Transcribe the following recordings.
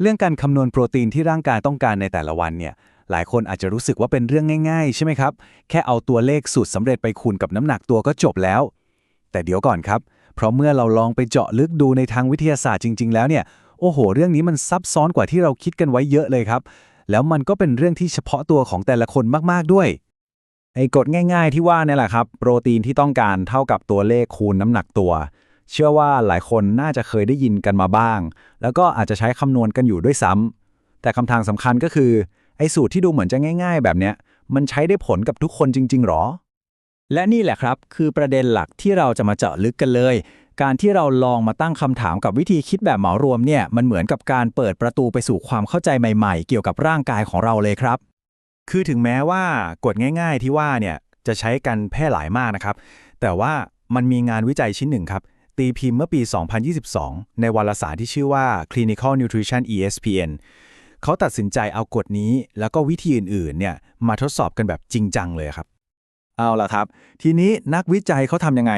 เรื่องการคำนวณโปรตีนที่ร่างกายต้องการในแต่ละวันเนี่ยหลายคนอาจจะรู้สึกว่าเป็นเรื่องง่ายๆ ใช่ไหมครับ แค่เอาตัวเลขสูตรสำเร็จไปคูณกับน้ำหนักตัวก็จบแล้ว แต่เดี๋ยวก่อนครับ เพราะเมื่อเราลองไปเจาะลึกดูในทางวิทยาศาสตร์จริง ๆ แล้วเนี่ยโอ้โห เรื่องนี้มันซับซ้อนกว่าที่เราคิดกันไว้เยอะเลยครับ แล้วมันก็เป็นเรื่องที่เฉพาะตัวของแต่ละคนมากๆด้วยไอ้กฎง่าย ๆ ที่ว่าเนี่ยแหละครับ โปรตีนที่ต้องการเท่ากับตัวเลขคูณน้ำหนักตัว เชื่อว่าหลายคนน่าจะเคยได้ยินกันมาบ้าง แล้วก็อาจจะใช้คำนวณกันอยู่ด้วยซ้ำแต่คำถามสำคัญก็คือ ไอ้สูตรที่ดูเหมือนจะง่าย ๆ แบบเนี้ย มันใช้ได้ผลกับทุกคนจริง ๆหรอ และนี่แหละครับ คือประเด็นหลักที่เราจะมาเจาะลึกกันเลย การที่เราลองมาตั้งคำถามกับวิธีคิดแบบเหมารวมเนี่ย มันเหมือนกับการเปิดประตูไปสู่ความเข้าใจใหม่ๆ เกี่ยวกับร่างกายของเราเลยครับ คือถึงแม้ว่ากฎง่าย ๆ ที่ว่าเนี่ยจะใช้กันแพร่หลายมากนะครับ แต่ว่ามันมีงานวิจัยชิ้นหนึ่งครับ ตีพิมพ์เมื่อปี 2022 ในวารสารที่ชื่อว่า Clinical Nutrition ESPN เขาตัดสินใจเอากฎนี้ แล้วก็วิธีอื่นๆเนี่ยมาทดสอบกันแบบจริงจังเลยครับ เอาล่ะครับ ทีนี้นักวิจัยเขาทำยังไง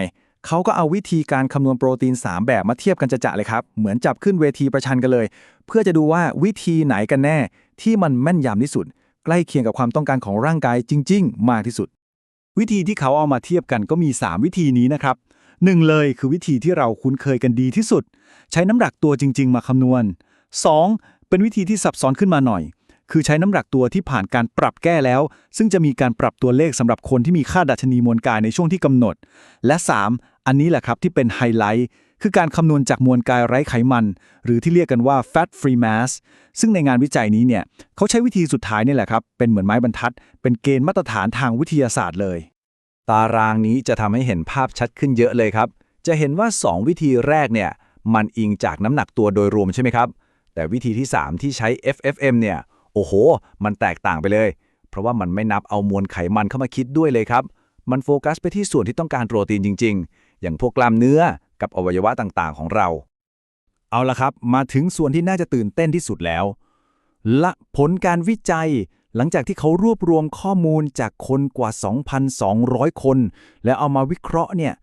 เขาก็เอาวิธีการคำนวณโปรตีน 3 แบบมาเทียบกันจะๆเลยครับ เหมือนจับขึ้นเวทีประชันกันเลย เพื่อจะดูว่าวิธีไหนกันแน่ ที่มันแม่นยำที่สุด ใกล้เคียงกับความต้องการของร่างกายจริง ๆ มากที่สุดวิธีที่เขาเอามาเทียบกันก็มี 3 วิธีนี้นะครับ หนึ่งเลยคือวิธีที่เราคุ้นเคยกันดีที่สุด ใช้น้ำหนักตัวจริง ๆ มาคำนวณ 2. เป็นวิธีที่ซับซ้อนขึ้นมาหน่อย คือใช้น้ำหนักตัวที่ผ่านการปรับแก้แล้ว ซึ่งจะมีการปรับตัวเลขสำหรับคนที่มีค่าดัชนีมวลกายในช่วงที่กำหนด และ 3. อันนี้แหละครับที่เป็นไฮไลท์คือการคำนวณจากมวลกายไร้ไขมัน หรือที่เรียกกันว่า fat free mass ซึ่งในงานวิจัยนี้เนี่ยเขาใช้วิธีสุดท้ายนี่แหละครับ เป็นเหมือนไม้บรรทัด เป็นเกณฑ์มาตรฐานทางวิทยาศาสตร์เลย ตารางนี้จะทำให้เห็นภาพชัดขึ้นเยอะเลยครับ จะเห็นว่า 2 วิธีแรกเนี่ยมันอิงจากน้ำหนักตัวโดยรวมใช่ไหมครับ แต่วิธีที่ 3 ที่ใช้ FFM เนี่ยโอ้โห มันแตกต่างไปเลย เพราะว่ามันไม่นับเอามวลไขมันเข้ามาคิดด้วยเลยครับ มันโฟกัสไปที่ส่วนที่ต้องการโปรตีนจริง ๆ อย่างพวกกล้ามเนื้อกับอวัยวะต่างๆ ของเรา เอาละครับ มาถึงส่วนที่น่าจะตื่นเต้นที่สุดแล้ว ละผลการวิจัย หลังจากที่เขารวบรวมข้อมูลจากคนกว่า 2,200 คน แล้วเอามาวิเคราะห์เนี่ย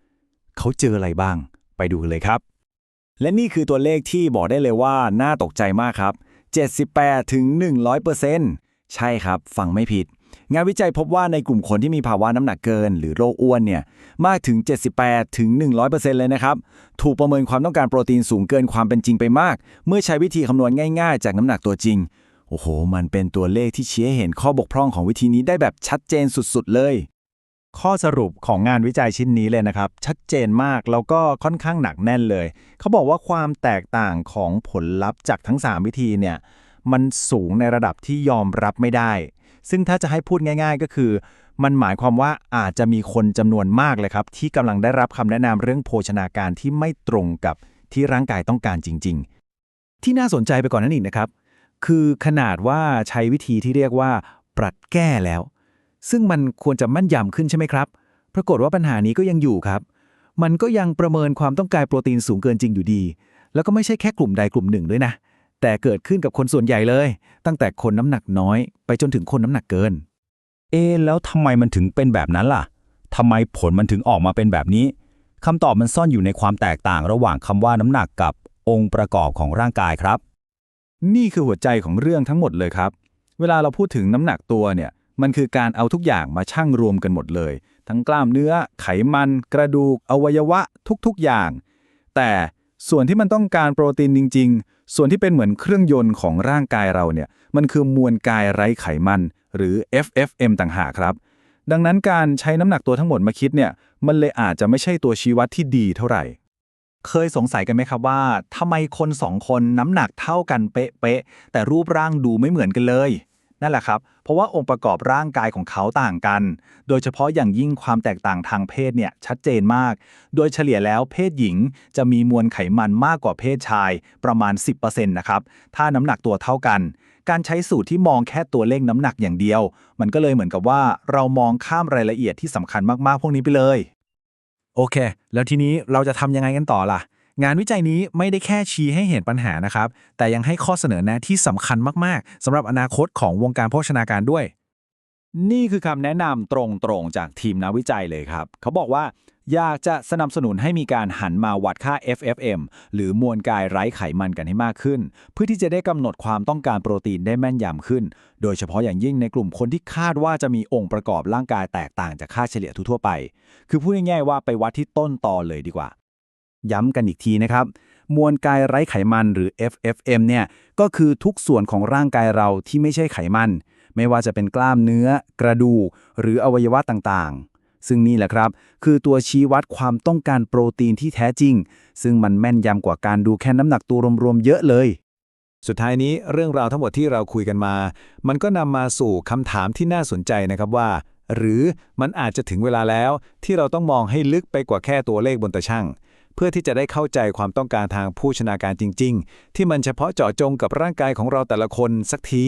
เขาเจออะไรบ้าง ไปดูกันเลยครับ และนี่คือตัวเลขที่บอกได้เลยว่าน่าตกใจมากครับ 78ถึง100%ใช่ครับ ฟังไม่ผิด งานวิจัยพบว่าในกลุ่มคนที่มีภาวะน้ำหนักเกิน หรือโรคอ้วนเนี่ยมากถึง 78ถึง100%เลยนะครับ ถูกประเมินความต้องการโปรตีนสูงเกินความเป็นจริงไปมาก เมื่อใช้วิธีคำนวณง่าย ๆ จากน้ำหนักตัวจริง โอ้โห มันเป็นตัวเลขที่ชี้ให้เห็นข้อบกพร่องของวิธีนี้ได้แบบชัดเจนสุดๆ เลย ข้อสรุปของงานวิจัยชิ้นนี้เลยนะครับ ชัดเจนมากแล้วก็ค่อนข้างหนักแน่นเลย เขาบอกว่าความแตกต่างของผลลัพธ์จากทั้ง 3 วิธีเนี่ย มันสูงในระดับที่ยอมรับไม่ได้ ซึ่งถ้าจะให้พูดง่าย ๆ ก็คือ มันหมายความว่าอาจจะมีคนจำนวนมากเลยครับ ที่กำลังได้รับคำแนะนำเรื่องโภชนาการที่ไม่ตรงกับที่ร่างกายต้องการจริง ๆ ที่น่าสนใจไปก่อนนั้นอีกนะครับ คือขนาดว่าใช้วิธีที่เรียกว่า ปรับแก้แล้ว ซึ่งมันควรจะมั่นยำขึ้นใช่ไหมครับ ปรากฏว่าปัญหานี้ก็ยังอยู่ครับ มันก็ยังประเมินความต้องการโปรตีนสูงเกินจริงอยู่ดี แล้วก็ไม่ใช่แค่กลุ่มใดกลุ่มหนึ่งด้วยนะ แต่เกิดขึ้นกับคนส่วนใหญ่เลย ตั้งแต่คนน้ำหนักน้อย ไปจนถึงคนน้ำหนักเกิน เอะแล้วทำไมมันถึงเป็นแบบนั้นล่ะทำไมผลมันถึงออกมาเป็นแบบนี้คำตอบมันซ่อนอยู่ในความแตกต่างระหว่างคำว่าน้ำหนักกับองค์ประกอบของร่างกายครับ นี่คือหัวใจของเรื่องทั้งหมดเลยครับ เวลาเราพูดถึงน้ำหนักตัวเนี่ย มันคือการเอาทุกอย่างมาชั่งรวมกันหมดเลย ทั้งกล้ามเนื้อ ไขมัน กระดูก อวัยวะ ทุกๆอย่าง แต่ส่วนที่มันต้องการโปรตีนจริง ๆ ส่วนที่เป็นเหมือนเครื่องยนต์ของร่างกายเราเนี่ย มันคือมวลกายไร้ไขมัน หรือ FFM ต่างหากครับ ดังนั้นการใช้น้ำหนักตัวทั้งหมดมาคิดเนี่ย มันเลยอาจจะไม่ใช่ตัวชี้วัดที่ดีเท่าไหร่ เคยสงสัยกันไหมครับว่าทำไมคนสองคนน้ำหนักเท่ากันเป๊ะๆแต่รูปร่างดูไม่เหมือนกันเลย นั่นแหละครับ เพราะว่าองค์ประกอบร่างกายของเขาต่างกัน โดยเฉพาะอย่างยิ่งความแตกต่างทางเพศเนี่ยชัดเจนมาก โดยเฉลี่ยแล้วเพศหญิงจะมีมวลไขมันมากกว่าเพศชายประมาณ 10%นะครับถ้าน้ำหนักตัวเท่ากัน การใช้สูตรที่มองแค่ตัวเลขน้ำหนักอย่างเดียว มันก็เลยเหมือนกับว่าเรามองข้ามรายละเอียดที่สำคัญมากๆ พวกนี้ไปเลย โอเค แล้วทีนี้เราจะทำยังไงกันต่อล่ะ งานวิจัยนี้ไม่ได้แค่ชี้ให้เห็นปัญหานะครับ แต่ยังให้ข้อเสนอแนะที่สำคัญมาก ๆสำหรับอนาคตของวงการโภชนาการด้วย นี่คือคำแนะนำตรงๆ จากทีมนักวิจัยเลยครับ เขาบอกว่า อยากจะสนับสนุนให้มีการหันมาวัดค่า FFM หรือมวลกายไร้ไขมันกันให้มากขึ้น เพื่อที่จะได้กำหนดความต้องการโปรตีนได้แม่นยำขึ้น โดยเฉพาะอย่างยิ่งในกลุ่มคนที่คาดว่าจะมีองค์ประกอบร่างกายแตกต่างจากค่าเฉลี่ยทั่วไป คือพูดง่ายๆว่าไปวัดที่ต้นตอเลยดีกว่า ย้ำกันอีกทีนะครับมวลกายไร้ไขมันหรือ FFM เนี่ยก็คือทุกส่วนของร่างกายเราที่ไม่ใช่ไขมัน ไม่ว่าจะเป็นกล้ามเนื้อ กระดูกหรืออวัยวะต่างๆ ซึ่งนี่แหละครับ คือตัวชี้วัดความต้องการโปรตีนที่แท้จริง ซึ่งมันแม่นยำกว่าการดูแค่น้ำหนักตัวรวมๆเยอะเลย สุดท้ายนี้เรื่องราวทั้งหมดที่เราคุยกันมา มันก็นำมาสู่คำถามที่น่าสนใจนะครับว่า หรือมันอาจจะถึงเวลาแล้ว ที่เราต้องมองให้ลึกไปกว่าแค่ตัวเลขบนตะช่างเพื่อที่จะได้เข้าใจความต้องการทางผู้ชนาการจริง ๆ ที่มันเฉพาะเจาะจงกับร่างกายของเราแต่ละคนสักที